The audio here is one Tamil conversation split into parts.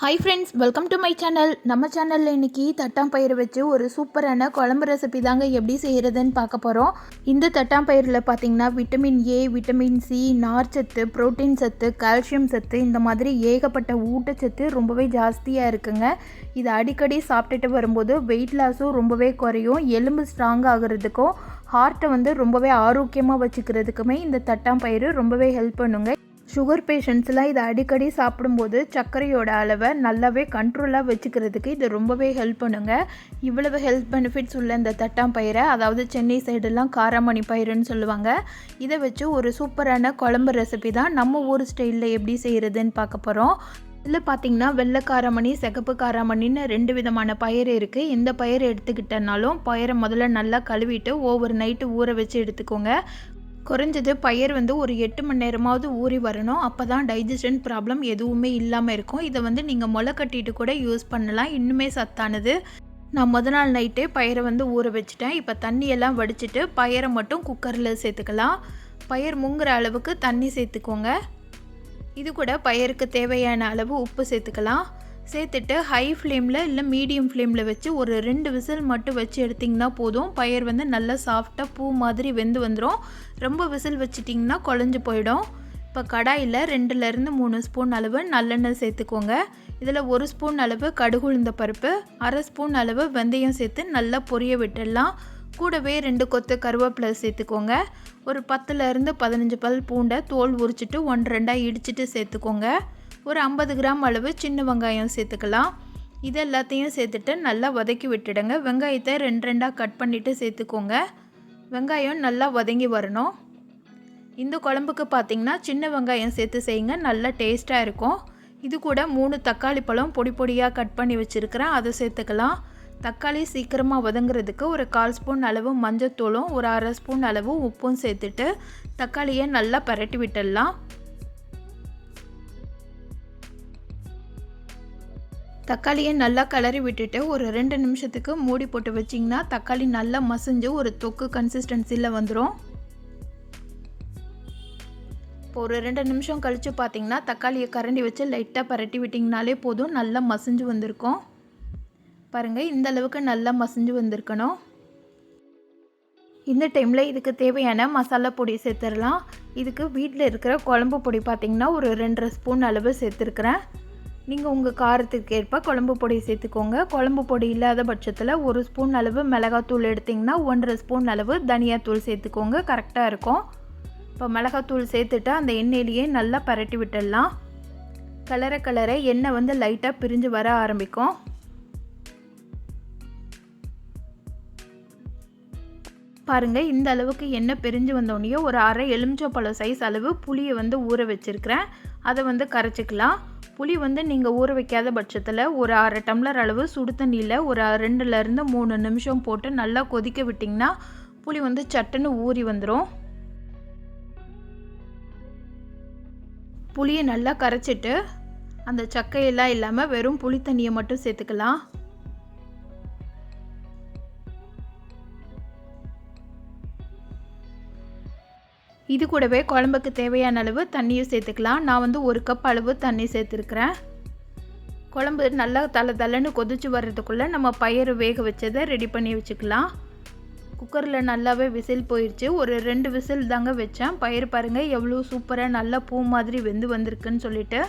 Hi friends welcome to my channel நம்ம சேனலில் இன்றைக்கி தட்டாம்பயிறு வச்சு ஒரு சூப்பரான குழம்பு ரெசிபி தாங்க எப்படி செய்கிறதுன்னு பார்க்க போகிறோம் இந்த தட்டாம்பயிரில் பார்த்தீங்கன்னா விட்டமின் ஏ விட்டமின் சி நார்ச்சத்து புரோட்டீன் சத்து கால்சியம் சத்து இந்த மாதிரி ஏகப்பட்ட ஊட்டச்சத்து ரொம்பவே ஜாஸ்தியாக இருக்குங்க. இதை அடிக்கடி சாப்பிட்டுட்டு வரும்போது வெயிட் லாஸும் ரொம்பவே குறையும். எலும்பு ஸ்ட்ராங் ஆகிறதுக்கும் ஹார்ட்டை வந்து ரொம்பவே ஆரோக்கியமாக வச்சுக்கிறதுக்குமே இந்த தட்டாம்பயிறு ரொம்பவே ஹெல்ப் பண்ணுங்க. சுகர் பேஷண்ட்ஸ்லாம் இதை அடிக்கடி சாப்பிடும்போது சர்க்கரையோட அளவை நல்லாவே கண்ட்ரோலாக வச்சுக்கிறதுக்கு இது ரொம்பவே ஹெல்ப் பண்ணுங்க. இவ்வளவு ஹெல்த் பெனிஃபிட்ஸ் உள்ள இந்த தட்டாம்பயிரை அதாவது சென்னை சைடெல்லாம் காராமணி பயிறுன்னு சொல்லுவாங்க. இதை வச்சு ஒரு சூப்பரான குழம்பு ரெசிபி தான் நம்ம ஊர் ஸ்டைலில் எப்படி செய்கிறதுன்னு பார்க்க போகிறோம் இதில் பார்த்தீங்கன்னா வெள்ளை காராமணி சிகப்பு காராமணின்னு ரெண்டு விதமான பயிர் இருக்குது எந்த பயிர் எடுத்துக்கிட்டனாலும் பயிரை முதல்ல நல்லா கழுவிட்டு ஓவர் நைட்டு ஊற வச்சு எடுத்துக்கோங்க. குறைஞ்சது பயிர் வந்து ஒரு எட்டு மணி நேரமாவது ஊறி வரணும். அப்போ தான் டைஜஷன் ப்ராப்ளம் எதுவுமே இல்லாமல் இருக்கும். இதை வந்து நீங்கள் முளை கட்டிட்டு கூட யூஸ் பண்ணலாம். இன்னுமே சத்தானது. நான் முத நாள் நைட்டே பயிரை வந்து ஊற வச்சுட்டேன். இப்போ தண்ணியெல்லாம் வடிச்சிட்டு பயிரை மட்டும் குக்கரில் சேர்த்துக்கலாம். பயிர் முங்குற அளவுக்கு தண்ணி சேர்த்துக்கோங்க. இது கூட பயிருக்கு தேவையான அளவு உப்பு சேர்த்துக்கலாம். சேர்த்துட்டு ஹை ஃப்ளேமில் இல்லை மீடியம் ஃப்ளேமில் வச்சு ஒரு ரெண்டு விசில் மட்டும் வச்சு எடுத்திங்கன்னா போதும். பயிர் வந்து நல்லா சாஃப்டாக பூ மாதிரி வெந்து வந்துடும் ரொம்ப விசில் வச்சிட்டிங்கன்னா குழஞ்சி போயிடும். இப்போ கடாயில் ரெண்டுலேருந்து மூணு ஸ்பூன் அளவு நல்லெண்ணெய் சேர்த்துக்கோங்க. இதில் ஒரு ஸ்பூன் அளவு கடுகு உளுந்த பருப்பு அரை ஸ்பூன் அளவு வெந்தயம் சேர்த்து நல்லா பொரிய விட்டுடலாம். கூடவே ரெண்டு கொத்து கருவேப்பிலை சேர்த்துக்கோங்க. ஒரு பத்துலேருந்து பதினஞ்சு பல் பூண்டை தோல் உரிச்சிட்டு ஒன்று ரெண்டாக இடிச்சிட்டு சேர்த்துக்கோங்க. ஒரு ஐம்பது கிராம் அளவு சின்ன வெங்காயம் சேர்த்துக்கலாம். இது எல்லாத்தையும் சேர்த்துட்டு நல்லா வதக்கி விட்டுடுங்க. வெங்காயத்தை ரெண்டு ரெண்டாக கட் பண்ணிவிட்டு சேர்த்துக்கோங்க. வெங்காயம் நல்லா வதங்கி வரணும். இந்த குழம்புக்கு பார்த்திங்கன்னா சின்ன வெங்காயம் சேர்த்து செய்யுங்க. நல்லா டேஸ்ட்டாக இருக்கும். இது கூட மூணு தக்காளி பழம் பொடி பொடியாக கட் பண்ணி வச்சுருக்கிறேன். அதை சேர்த்துக்கலாம். தக்காளி சீக்கிரமாக வதங்குறதுக்கு ஒரு கால் ஸ்பூன் அளவு மஞ்சத்தூளும் ஒரு அரை ஸ்பூன் அளவு உப்பும் சேர்த்துட்டு தக்காளியை நல்லா பரட்டி விட்டுடலாம். தக்காளியை நல்லா கிளறி விட்டுட்டு ஒரு ரெண்டு நிமிஷத்துக்கு மூடி போட்டு வச்சிங்கன்னா தக்காளி நல்லா மசிஞ்சு ஒரு தொக்கு கன்சிஸ்டன்சியில் வந்துடும் இப்போ ஒரு ரெண்டு நிமிஷம் கழித்து பார்த்தீங்கன்னா தக்காளியை கரண்டி வச்சு லைட்டாக பரட்டி விட்டிங்கனாலே போதும் நல்லா மசிஞ்சு வந்திருக்கும். பாருங்கள் இந்த அளவுக்கு நல்லா மசிஞ்சு வந்திருக்கணும். இந்த டைமில் இதுக்கு தேவையான மசாலா பொடி சேர்த்துடலாம். இதுக்கு வீட்டில் இருக்கிற குழம்பு பொடி பார்த்திங்கன்னா ஒரு ரெண்டரை ஸ்பூன் அளவு சேர்த்துருக்குறேன். நீங்கள் உங்கள் காரத்துக்கு ஏற்ப குழம்பு பொடி சேர்த்துக்கோங்க. குழம்பு பொடி இல்லாத பட்சத்தில் ஒரு ஸ்பூன் அளவு மிளகாத்தூள் எடுத்திங்கன்னா ஒன்றரை ஸ்பூன் அளவு தனியாத்தூள் சேர்த்துக்கோங்க. கரெக்டாக இருக்கும். இப்போ மிளகாத்தூள் சேர்த்துட்டு அந்த எண்ணெயிலேயே நல்லா பரட்டி விட்டுடலாம். கலர கலரை எண்ணெய் வந்து லைட்டாக பிரிஞ்சு வர ஆரம்பிக்கும். பாருங்கள் இந்த அளவுக்கு எண்ணெய் பிரிஞ்சு வந்தோடனே ஒரு அரை எலுமிச்சப்பழம் சைஸ் அளவு புளியை வந்து ஊற வச்சுருக்கிறேன். அதை வந்து கரைச்சிக்கலாம். புளி வந்து நீங்கள் ஊற வைக்காத பட்சத்தில் ஒரு அரை டம்ளர் அளவு சுடு தண்ணியில் ஒரு ரெண்டுலேருந்து மூணு நிமிஷம் போட்டு நல்லா கொதிக்க விட்டிங்கன்னா புளி வந்து சட்டுன்னு ஊறி வந்துடும் புளியை நல்லா கரைச்சிட்டு அந்த சக்கையெல்லாம் இல்லாமல் வெறும் புளி தண்ணியை மட்டும் சேர்த்துக்கலாம். இது கூடவே குழம்புக்கு தேவையான அளவு தண்ணியும் சேர்த்துக்கலாம். நான் வந்து ஒரு கப் அளவு தண்ணி சேர்த்துருக்குறேன். குழம்பு நல்லா தலை தலைன்னு கொதிச்சு வர்றதுக்குள்ளே நம்ம பயிறு வேக வச்சதை ரெடி பண்ணி வச்சுக்கலாம். குக்கரில் நல்லாவே விசில் போயிடுச்சு ஒரு ரெண்டு விசில் தாங்க வச்சேன். பயிர் பாருங்கள் எவ்வளோ சூப்பராக நல்லா பூ மாதிரி வெந்து வந்திருக்குன்னு சொல்லிட்டு.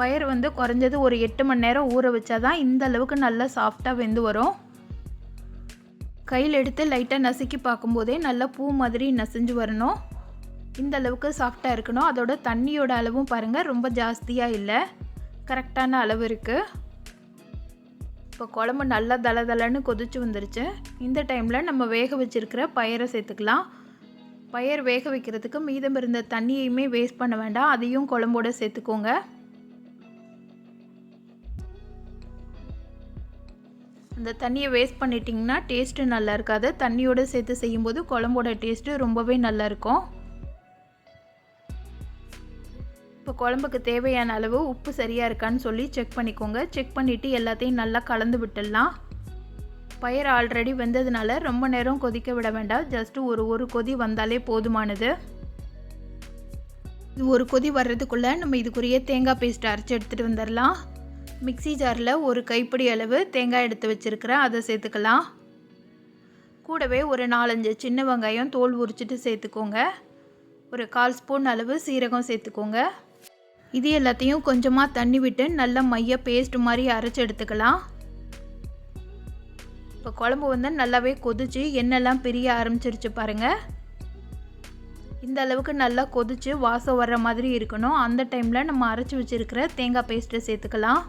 பயிர் வந்து குறைஞ்சது ஒரு எட்டு மணி நேரம் ஊற வச்சா தான் இந்த அளவுக்கு நல்லா சாஃப்டாக வெந்து வரும். கையில் எடுத்து லைட்டாக நசுக்கி பார்க்கும்போதே நல்லா பூ மாதிரி நசிஞ்சு வரணும். இந்த அளவுக்கு சாஃப்டாக இருக்கணும். அதோட தண்ணியோட அளவும் பாருங்கள் ரொம்ப ஜாஸ்தியாக இல்லை. கரெக்டான அளவு இருக்குது இப்போ குழம்பு நல்லா தள தளன்னு கொதிச்சு வந்துருச்சு. இந்த டைமில் நம்ம வேக வச்சுருக்கிற பயிரை சேர்த்துக்கலாம். பயிர் வேக வைக்கிறதுக்கு மீதம் இருந்த தண்ணியையுமே வேஸ்ட் பண்ண வேண்டாம். அதையும் குழம்போட சேர்த்துக்கோங்க. அந்த தண்ணியை வேஸ்ட் பண்ணிட்டிங்கன்னா டேஸ்ட்டு நல்லா இருக்காது. தண்ணியோடு சேர்த்து செய்யும்போது குழம்போட டேஸ்ட்டு ரொம்பவே நல்லாயிருக்கும் இப்போ குழம்புக்கு தேவையான அளவு உப்பு சரியாக இருக்கான்னு சொல்லி செக் பண்ணிக்கோங்க. செக் பண்ணிவிட்டு எல்லாத்தையும் நல்லா கலந்து விட்டுடலாம். பயிர் ஆல்ரெடி வெந்ததுனால ரொம்ப நேரம் கொதிக்க விட வேண்டாம். ஜஸ்ட்டு ஒரு ஒரு கொதி வந்தாலே போதுமானது. இது ஒரு கொதி வர்றதுக்குள்ளே நம்ம இதுக்குரிய தேங்காய் பேஸ்ட் அரைச்சி எடுத்துகிட்டு வந்துடலாம். மிக்ஸி ஜாரில் ஒரு கைப்பிடி அளவு தேங்காய் எடுத்து வச்சுருக்கிறேன். அதை சேர்த்துக்கலாம். கூடவே ஒரு நாலஞ்சு சின்ன வெங்காயம் தோல் உரிச்சிட்டு சேர்த்துக்கோங்க. ஒரு கால் ஸ்பூன் அளவு சீரகம் சேர்த்துக்கோங்க. இது எல்லாத்தையும் கொஞ்சமாக தண்ணி விட்டு நல்ல மைய பேஸ்ட் மாதிரி அரைச்சி எடுத்துக்கலாம். இப்போ குழம்பு வந்து நல்லாவே கொதிச்சு எண்ணெய்லாம் பிரிய ஆரம்பிச்சிருச்சு பாருங்கள் இந்த அளவுக்கு நல்லா கொதிச்சு வாசம் வர்ற மாதிரி இருக்கணும். அந்த டைமில் நம்ம அரைச்சி வச்சுருக்கிற தேங்காய் பேஸ்ட்டை சேர்த்துக்கலாம்.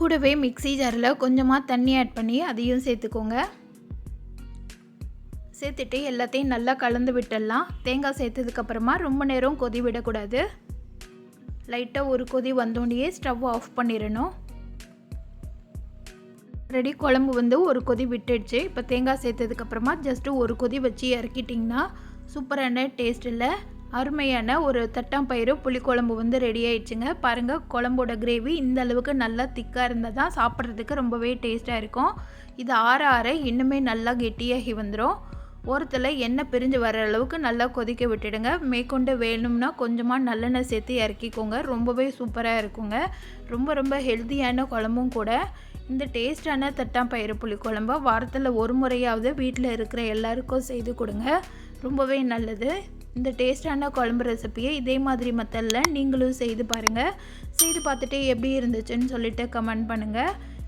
கூடவே மிக்சி ஜாரில் கொஞ்சமாக தண்ணி ஆட் பண்ணி அதையும் சேர்த்துக்கோங்க. சேர்த்துட்டு எல்லாத்தையும் நல்லா கலந்து விட்டுடலாம். தேங்காய் சேர்த்ததுக்கப்புறமா ரொம்ப நேரம் கொதி விடக்கூடாது. லைட்டாக ஒரு கொதி வந்தோடனே ஸ்டவ் ஆஃப் பண்ணிடணும். ரெடி குழம்பு வந்து ஒரு கொதி விட்டுடுச்சு. இப்போ தேங்காய் சேர்த்ததுக்கப்புறமா ஜஸ்ட்டு ஒரு கொதி வச்சு இறக்கிட்டிங்கன்னா சூப்பரான டேஸ்ட்டில் அருமையான ஒரு தட்டாம்பயிறு புளிக்குழம்பு வந்து ரெடி ஆயிடுச்சுங்க. பாருங்கள் குழம்போட கிரேவி இந்த அளவுக்கு நல்லா திக்காக இருந்தால் தான் சாப்பிட்றதுக்கு ரொம்பவே டேஸ்ட்டாக இருக்கும். இது ஆற ஆற இன்னுமே நல்லா கெட்டியாகி வந்துடும் ஓரத்தில் எண்ணெய் பிரிஞ்சு வர அளவுக்கு நல்லா கொதிக்க விட்டுடுங்க. மேற்கொண்டு வேணும்னா கொஞ்சமாக நல்லெண்ணெய் சேர்த்து இறக்கிக்கோங்க. ரொம்பவே சூப்பராக இருக்குங்க. ரொம்ப ரொம்ப ஹெல்த்தியான குழம்பும் கூட. இந்த டேஸ்டான தட்டாம்பயிறு புளி குழம்பு வாரத்தில் ஒரு முறையாவது வீட்டில் இருக்கிற எல்லாருக்கும் செய்து கொடுங்க. ரொம்பவே நல்லது. இந்த டேஸ்டான குழம்பு ரெசிப்பியை இதே மாதிரி மெத்தடில் நீங்களும் செய்து பாருங்கள் செய்து பார்த்துட்டு எப்படி இருந்துச்சுன்னு சொல்லிட்டு கமெண்ட் பண்ணுங்கள்